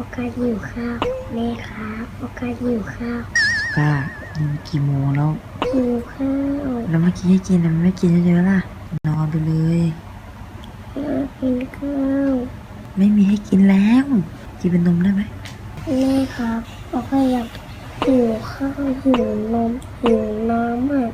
อกาสหิวข้าวแม่ครับโอกาสหิวข้าวก้านี่มันกี่โมงแล้ว หิวข้าวแล้วเมื่อกี้ให้กินทำไมไม่กินเยอะๆล่ะ นอนไปเลย อยากกินข้าวไม่มีให้กินแล้ว กินเป็นนมได้ไหมแม่ครับโอกาสอยากหิวข้าวหิวนมหิวน้ำอะ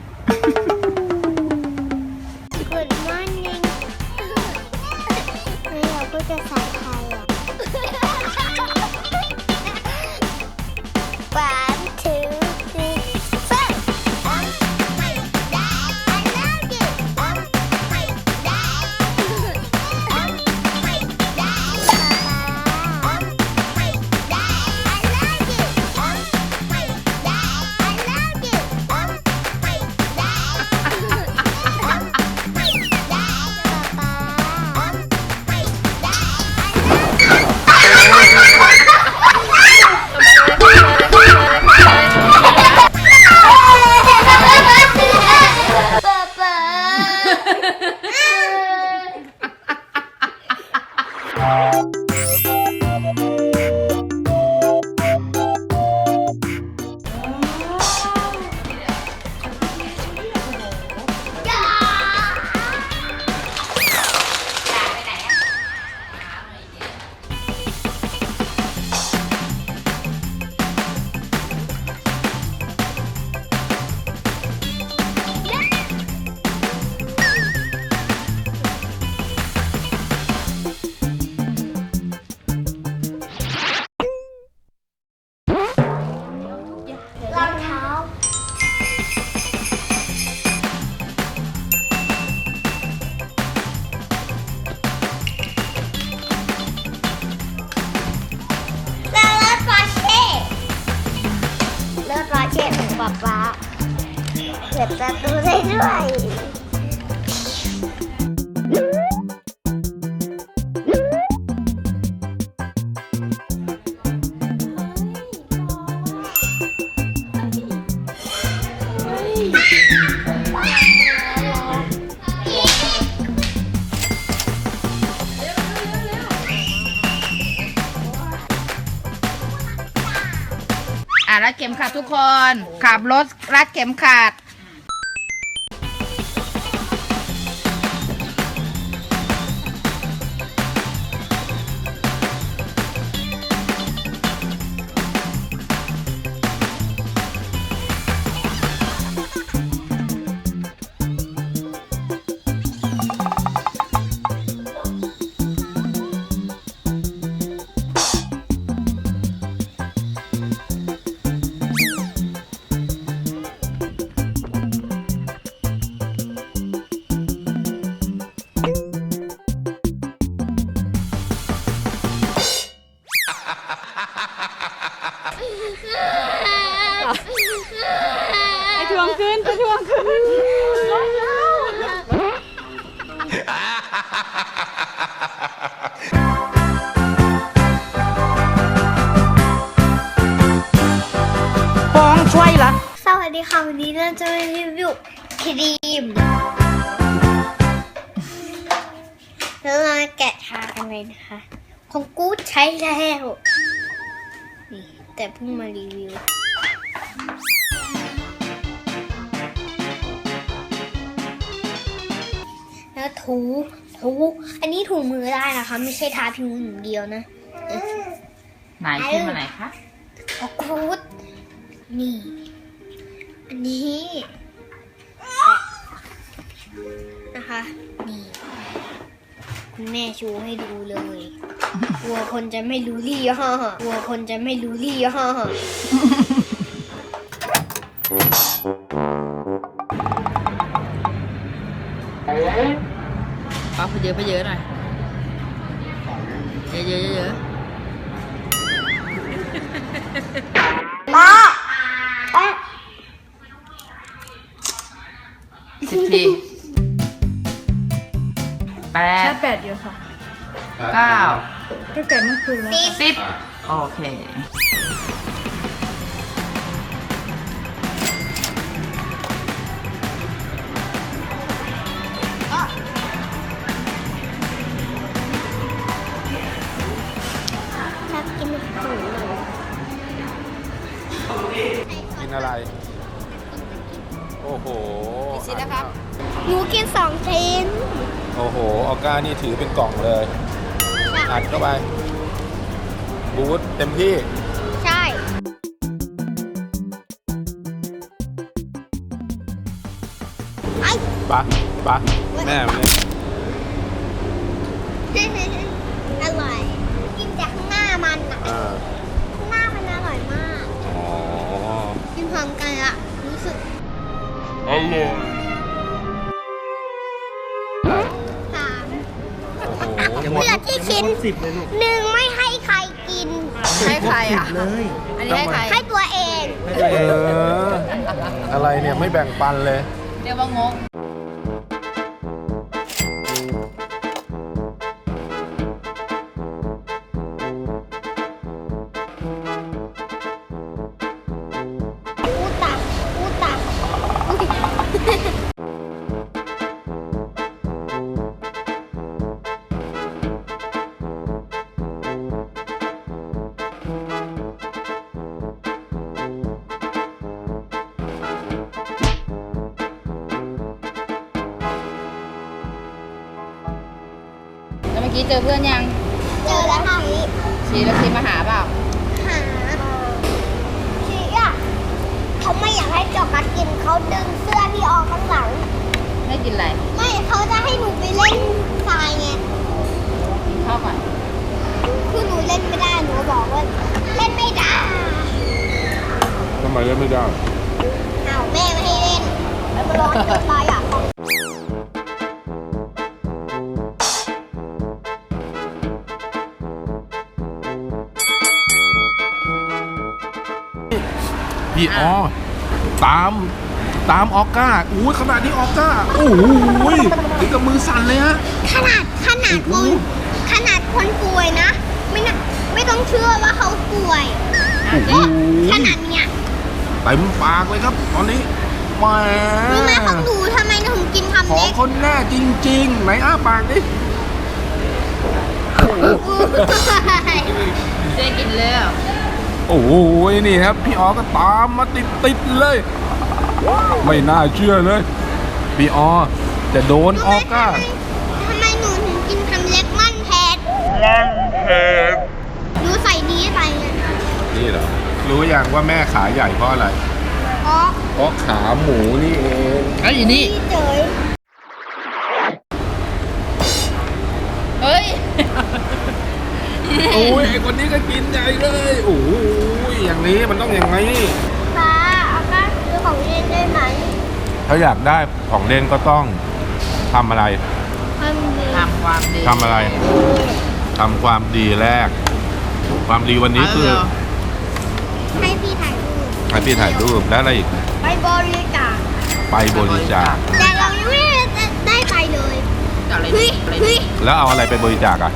ร ปิดประตูได้ด้วยอะรัดเข็มขัดทุกคน ขับรถรัดเข็มขัด ไปทวงคืนไปทวงคืนป้องช่วยละสวัสดีค่ะวันนี้เราจะมารีวิวครีมแล้วมาแกะทากันเลยนะคะ ของกูใช้แล้ว นี่แต่เพิ่งมารีวิว ถูถูอันนี้ถูมือได้นะคะ ไม่ใช่ทาผิวหนึ่างเดียวนะไหนขึ้นมาไหนคะของกูดนี่ อันนี้นะคะ นี่ คุณแม่ชูให้ดูเลยกลัวคนจะไม่รู้ลี่ฮ่อกลัวคนจะไม่รู้ลี่ฮ่อ อาไปเยอะไปเยอะหน่อยเยอะเยอะเยอะป้าป้าสิบทีแปแค่ดแปดเดียวค่ะเก้าตั้งแต่เมื่อคืนแล้วสิบโอเค โอ้โหกี่ชิ้นแล้วครับ หนูกินสองชิ้นโอ้โห ออก้านี่ถือเป็นกล่องเลย อัดเข้าไป บูทเต็มที่ ใช่ ไอ้ ปะ ปะ แม่มาเลยอร่อย กินจากข้างหน้ามันอะ อ่าข้างหน้า ร่อยสามโอ้โหเหลือที่ชิ้นหนึ่งไม่ให้ใครกิน ให้ใครอะ เลยอันนี้ให้ใคร ให้ตัวเอง เออ อะไรเนี่ยไม่แบ่งปันเลย เรียกว่างง มื่อกี้เจอเพื่อนยัง เจอแล้วค่ะชีแล้วชีมาหาเปล่า หาชีอะเขาไม่อยากให้จอกกัดกินเขาดึงเสื้อพี่ออกข้างหลังไม่กินอะไร ไม่เขาจะให้หนูไปเล่นทรายไงกินข้าวก่อนคือหนูเล่นไม่ได้หนูบอกว่า เล่นไม่ได้ ทำไมเล่นไม่ได้ พี่อ๋อตามตามออก้าอุ้ยขนาดนี้ออก้าโอ้โหถึงกับมือสั่นเลยฮะขนาดขนาดคนขนาดคนป่วยนะ ไม่น่าไม่ต้องเชื่อว่าเขาป่วยโอ้โหขนาดเนี้ยเต็มปากเลยครับ ตอนนี้แหมรู้ไหมของหนูทำไมหนูถึงกินขคำองเล็กคนแน่จริง ๆ ไหนอ้าปากดิเจ๊กินแล้ว โอ้โหนี่ครับ พี่อ๋อก็ตามมาติดติดๆเลย ไม่น่าเชื่อเลย พี่อ๋อจะโดนออก้าทำไมหนูถึงกินคำเล็กมันแพทมันแพทหนูใส่นี้ไปเลยนี่เหรอ รู้อย่างว่าแม่ขาใหญ่เพราะอะไรเพราะเพราะขาหมูนี่เองไอ้ยนี่พี่เจยเฮ้ย โอ้ยไอคนนี้ก็กินใหญ่เลย โอ้ยอย่าง นี้มันต้องอย่างนี้ป้าเอาก้าซื้อของเล่นได้ไหมถ้าอยากได้ของเล่นก็ต้องทำอะไรทำดีทำความดีทำอะไรทำความดีแรก ความดีวันนี้คือให้พี่ถ่ายรูปให้พี่ถ่ายรูปแล้วอะไรอีกไปบริจาคไปบริจาคแต่เรายังไม่ได้ไปเลยเอาอะไรเฮ้ยอะไรเฮ้ยแล้วเอาอะไรไปบริจาคอะ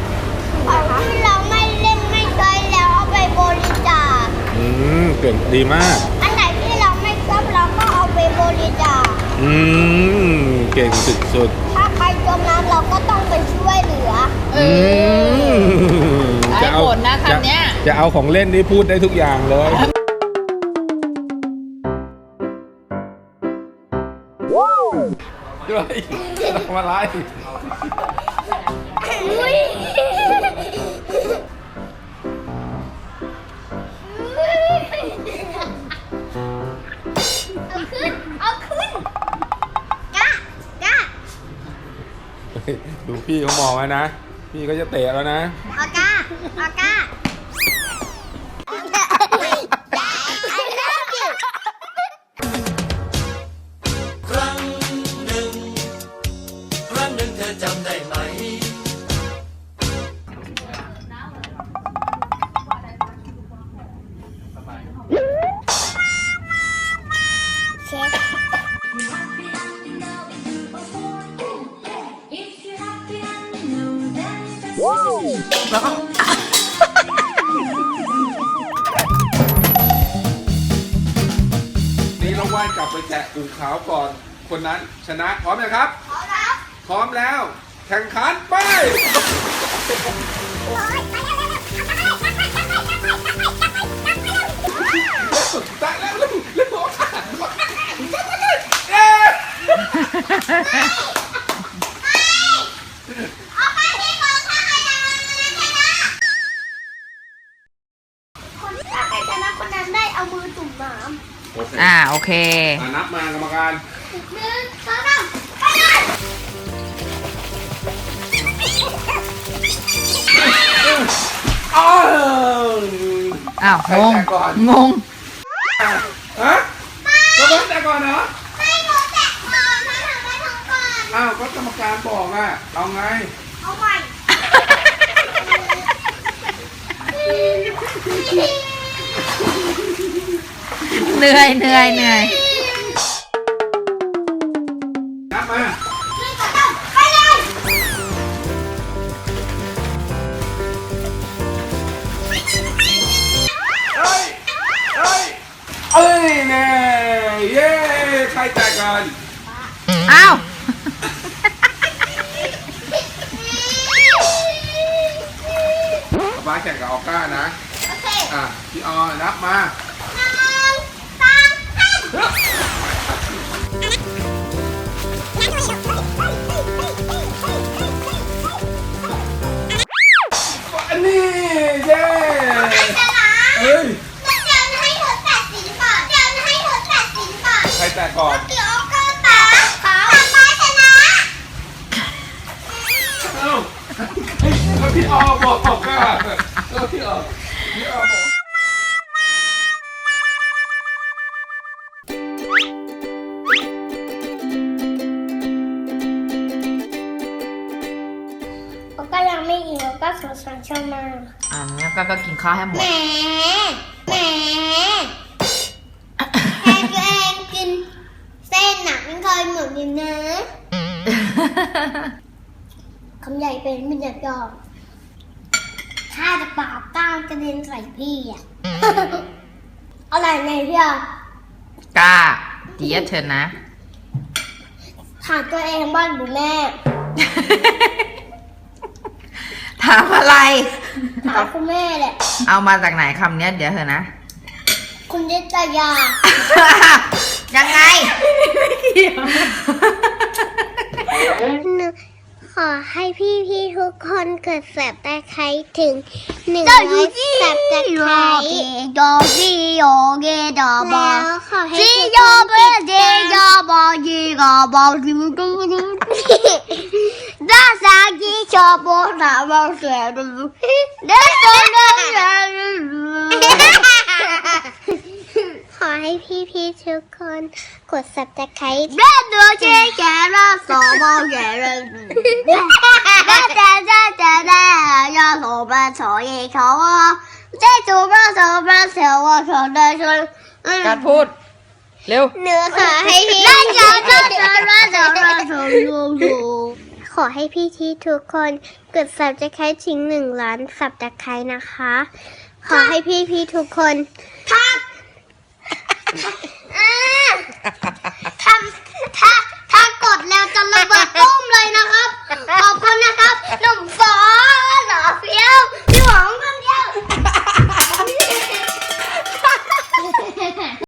ของที่เราไม่เล่นไม่ใช้แล้วเอาไปบริจาค อื มเก่งดีมาก อันไหนที่เราไม่ชอบเราก็เอาไปบริจาคอืมเก่งสุดถ้าใครจมน้ำเราก็ต้องไปช่วยเหลือ ๆเออือ มได้ผลนะคำเนี้ยจะจะเอาของเล่นนี่พูดได้ทุกอย่างเลย ด้วยทำอะไร อุ้ย ดูพี่เขามองแล้วนะ พี่ก็จะเตะแล้วนะ ออาก้าออาก้า นี่เราว่ายกลับไปแตะกลุ่มขาวก่อน คนนั้นชนะพร้อมไหมครับ พร้อมแล้วพร้อมแล้วแข่งขันไป ตายแล้วเร็วเร็วเย้เอา เอามือจุ่มน้ำโอเคอ่าโอเค อะนับมากรรมการหนึ่งสองสามไปเลยอ้าวอ้าวใครงงแตะก่อนงง ฮะก็เพิ่งแต่ก่อนเหรอให้หนูแตะก่อนถ้าทำได้ทั้งก่อน อ้าวก็กรรมการบอกอะเอาไงเอาใหม่ เหนื่อยเหนื่อยเหนื่อยนับมาหนึ่งสองสามไปเลยเอ้ยเอ้ยเอ้ยแน่เย้ใครแตะก่อนอ้าวป้าแข่งกับออก้านะ โอเค อะพี่ออนับมา หนึ่งสองสาม อันนี้เย้เอ้ยเดี๋ยวให้เธอตัดสินก่อนเดี๋ยวให้เธอตัดสินก่อนใครแตะก่อนเดี๋ยวก็ตาเขาทำไมชนะเอ้าก็พี่ออบอกออก้าก็พี่ออพี่ออ ก็ก็กินข้าวให้หมแหมดแหมให้ตัวเองกินเส้นหนักไม่เคยหมดเลยนะคำใหญ่เป็นไม่อยากยอมถ้าจะปราบก้างกระเด็นใส่พี่อะอะไรไงพี่อะกล้าเดียวเธอนะถามตัวเองบ้างหรือแม่ ถามอะไร ถามคุณแม่แหละเอามาจากไหนคำเนี้ยเดี๋ยวเธอนะ คุณนิตยายังไงขอให้พี่พี่ๆทุกคนเกิดแสบตะไคร้ถึงหนึ่งร้อยแสบตะไคร้ดอจีโยเกดอบอขอให้จีโยเบเดยอบอจีกอบอจูดูดูด าซากิชอบอนาบอเสดูเดโซเดเขอให้พี่พี่ๆทุกคนกด subscribe เด้ดูเจ๊แกเราสองโมงแกเราเด้เด้เด้เด้เด้要我们从一口哦，这主播手把手我手的手， การพูด เร็ว เนื้อขอให้พี่รักจังจังจังรักจังรักจังยูยูข ขอให้พี่ทีทุกคนกด subscribe ชิงหนึ่งล้าน subscribe นะคะ ขอให้พี่พี่ทุกคนทัทำถ้าถ้กดแล้วจะระเบิดตุ้มเลยนะครับ ขอบคุณนะครับหนุ่มฟ้าหล่อเฟี้ยวพี่หวังคนเดียว